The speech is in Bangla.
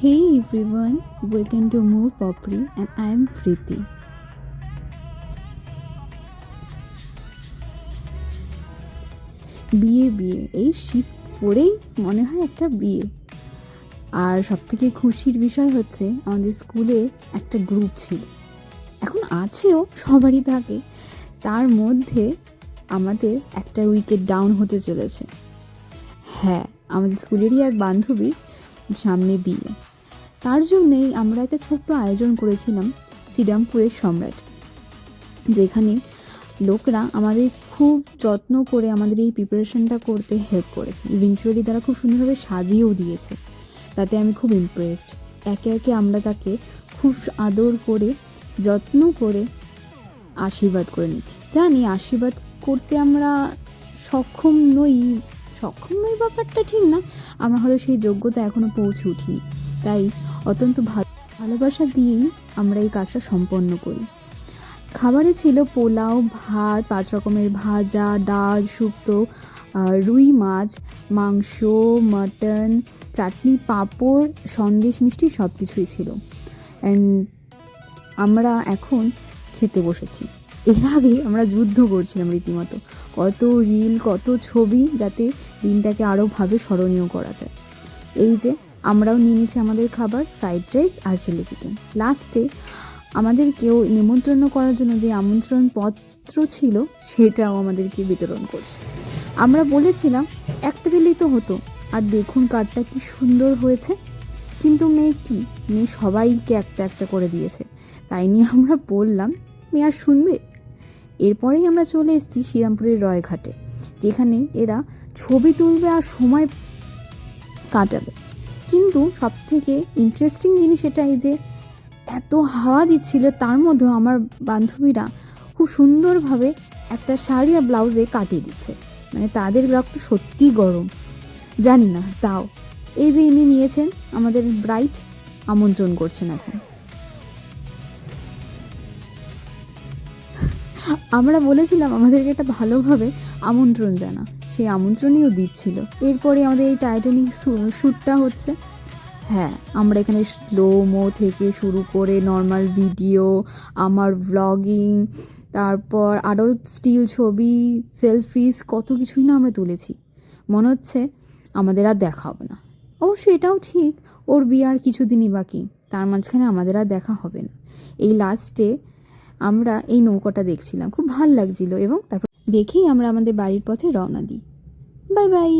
Hey everyone, welcome to More Popri and I am Preeti. বিয়ে বিয়ে এই শীত পড়েই মনে হয় একটা বিয়ে। আর সবথেকে খুশির বিষয় হচ্ছে আমাদের স্কুলে একটা গ্রুপ ছিল। এখন আছেও সবারই থাকে। তার মধ্যে আমাদের একটা উইকেট ডাউন হতে চলেছে। হ্যাঁ আমাদের স্কুলেরই এক বান্ধবী সামনে বিয়ে। তার জন্যেই আমরা একটা ছোট্ট আয়োজন করেছিলাম শ্রীরামপুরের সম্রাট, যেখানে লোকরা আমাদের খুব যত্ন করে আমাদের এই প্রিপারেশনটা করতে হেল্প করেছে। ইভেনচুয়ালি তারা খুব সুন্দরভাবে সাজিয়েও দিয়েছে। তাতে আমি খুব ইমপ্রেসড একে একে আমরা তাকে খুব আদর করে, যত্ন করে আশীর্বাদ করে নিচ্ছি। জানি আশীর্বাদ করতে আমরা সক্ষম নই সক্ষম নই ব্যাপারটা ঠিক না। আমরা হয়তো সেই যোগ্যতা এখনও পৌঁছে উঠিনি। তাই অত্যন্ত ভালোবাসা দিয়েই আমরা এই কাজটা সম্পন্ন করি। খাবারে ছিল পোলাও, ভাত, পাঁচ রকমের ভাজা, ডাল, শুক্তো রুই মাছ, মাংস, মাটন, চাটনি, পাঁপড়, সন্দেশ, মিষ্টি সব কিছুই ছিল। অ্যান্ড আমরা এখন খেতে বসেছি। এর আগে আমরা যুদ্ধ করছিলাম রীতিমতো। কত রিল, কত ছবি যাতে দিনটাকে আরও ভাবে স্মরণীয় করা যায়। এই যে আমরাও নিয়ে নিয়েছি আমাদের খাবার ফ্রাইড রাইস আর চিলি চিকেন লাস্টে আমাদের কেউ নিমন্ত্রণ করার জন্য যে আমন্ত্রণ পত্র ছিল, সেটাও আমাদেরকে বিতরণ করছে। আমরা বলেছিলাম, একটা দিলেই তো হতো, আর দেখুন কার্ডটা কি সুন্দর হয়েছে। কিন্তু মেয়ে কি? মেয়ে সবাইকে একটা একটা করে দিয়েছে। তাই নিয়ে আমরা বললাম, মেয়ে আর শুনবে? এরপরেই আমরা চলে এসেছি শ্রীরামপুরের রয়ঘাটে, যেখানে এরা ছবি তুলবে আর সময় কাটাবে। কিন্তু সব থেকে ইন্টারেস্টিং জিনিস এটাই যে, এত হাওয়া দিচ্ছিল তার মধ্যেও আমার বান্ধবীরা খুব সুন্দরভাবে একটা শাড়ি আর ব্লাউজে কাটিয়ে দিচ্ছে। মানে তাদের রক্ত সত্যিই গরম। জানি না, তাও। এই যে ইনি নিয়েছেন, আমাদের ব্রাইট আমন্ত্রণ করছেন এখন। আমরা বলেছিলাম আমাদেরকে একটা ভালোভাবে আমন্ত্রণ জানা। সেই আমন্ত্রণীও দিচ্ছিল। এরপরে আমাদের এই টাইটানিক শ্যুটটা হচ্ছে হ্যাঁ আমরা এখানে স্লো মো থেকে শুরু করে নর্মাল ভিডিও আমার ব্লগিং তারপর আরও স্টিল ছবি সেলফিস কত কিছুই না আমরা তুলেছি। মনে হচ্ছে আমাদের আর দেখা হবে না। অবশ্য এটাও ঠিক, ওর বিয়ে আর কিছুদিনই বাকি, তার মাঝখানে আমাদের আর দেখা হবে না। এই লাস্টে আমরা এই নৌকাটা দেখছিলাম, খুব ভালো লাগছিল এবং তারপর দেখেই আমরা আমাদের বাড়ির পথে রওনা দিই। Bye bye